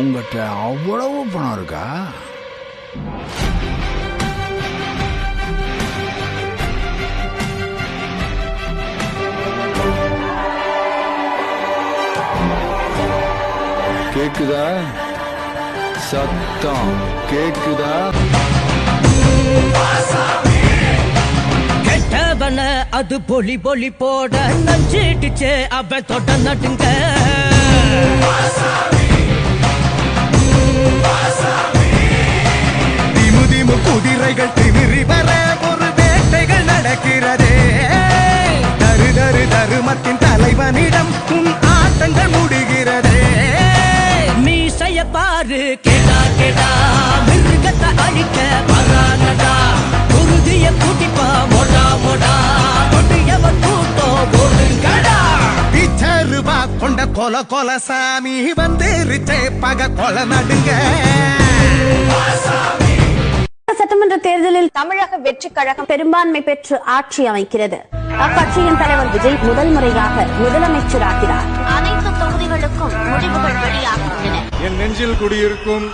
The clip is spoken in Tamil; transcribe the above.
உங்ககிட்ட அவ்வளவு பணம் இருக்கா? கேக்குதா? சத்தம் கேக்குதா? கெட்டவன அது பொலி பொலி போட நஞ்சிடுச்சே அவன் தொட்ட நட்டுங்க. குதிரைகள் திமிரி வர ஒரு வேட்டைகள் நடக்கிறதே. தரு தரு தருமத்தின் தலைவனிடம் உன் ஆட்டங்கள் முடிகிறதே. மீசைய பாரு கேடா கேடா. மிருகத்தை அழிக்க வரானடா. குருதிய கூட்டிப்பா மொடா மொடா. கொடியவன் கூட்டம் ஒழுங்கடா பிச்சருவா கொண்ட கொல கொல சாமி வந்துருச்சே பக கொல நடுங்க. தேர்தலில் தமிழக வெற்றி கழகம் பெரும்பான்மை பெற்று ஆட்சி அமைக்கிறது. அக்கட்சியின் தலைவர் விஜய் முதல் முறையாக முதலமைச்சராகிறார். அனைத்து தொகுதிகளுக்கும் முடிவுகள் வெளியாக உள்ளன என் நெஞ்சில் குடியிருக்கும்